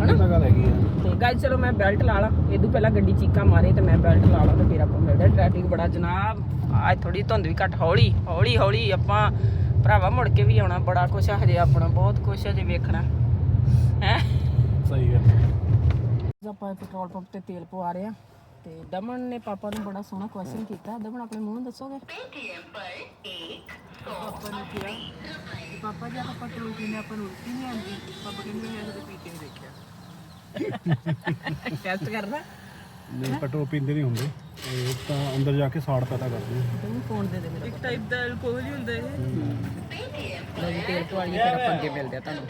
ਹਣਾ ਗੱਲ ਹੈਗੀ ਆ। ਤੇ ਗਾਇਸ ਚਲੋ ਮੈਂ ਬੈਲਟ ਲਾ ਲਾਂ। ਇਦੋਂ ਪਹਿਲਾਂ ਗੱਡੀ ਚੀਕਾ ਮਾਰੇ ਤੇ ਮੈਂ ਬੈਲਟ ਲਾ ਲਾਂ ਤੇ ਫਿਰ ਆਪਾਂ ਮਿਲਦੇ ਟ੍ਰੈਫਿਕ ਬੜਾ ਜਨਾਬ ਅੱਜ ਥੋੜੀ ਧੁੰਦ ਵੀ ਘੱਟ ਹੌਲੀ ਹੌਲੀ ਹੌਲੀ ਆਪਾਂ ਭਰਾਵਾ ਮੁੜ ਕੇ ਵੀ ਆਉਣਾ ਬੜਾ ਕੁਛ ਆ ਹਜੇ ਆਪਣਾ ਬਹੁਤ ਕੁਛ ਹਜੇ ਵੇਖਣਾ। ਹੈ? ਸਹੀ ਹੈ ਆਪਾਂ ਪੈਟਰੋਲ ਪੰਪ ਤੇ ਤੇਲ ਪਵਾ ਰਹੇ ਆ ਤੇ ਦਮਨ ਨੇ ਪਾਪਾ ਨੂੰ ਬੜਾ ਸੋਹਣਾ ਕੁਐਸਚਨ ਕੀਤਾ। ਦਮਨ ਆਪਣੇ ਮੂੰਹ ਨਾਲ ਦੱਸੋਗੇ? ਪਾਪਾ ਨੇ ਕਿਹਾ ਕਿ ਪਾਪਾ ਜੀ ਆਪਾਂ ਪੈਟਰੋਲ ਪੀਨੇ ਆਪਾਂ ਨੂੰ ਉਲਟੀ ਨਹੀਂ ਆਉਂਦੀ। ਪਾਪਾ ਕਹਿੰਦੇ ਮੈਂ ਜਦੋਂ ਪੀ ਕੇ ਨਹੀਂ ਦੇਖਿਆ। ਟੈਸਟ ਕਰਨਾ ਨਹੀਂ ਪੈਟਰੋਲ ਪੀਂਦੇ ਨਹੀਂ ਹੁੰਦੇ। ਇਹ ਤਾਂ ਅੰਦਰ ਜਾ ਕੇ ਸਾੜ ਪਤਾ ਕਰਦੇ ਆ ਫੋਨ ਦੇ ਦੇ ਮੇਰਾ ਇੱਕ ਟਾਈਪ ਦਾ ਅਲਕੋਹਲ ਹੀ ਹੁੰਦਾ ਇਹ। ਜੀ ਤੇਲ ਪਵਾਈਏ ਫਿਰ ਆਪਾਂ ਅੱਗੇ ਮਿਲਦੇ ਆ ਤੁਹਾਨੂੰ।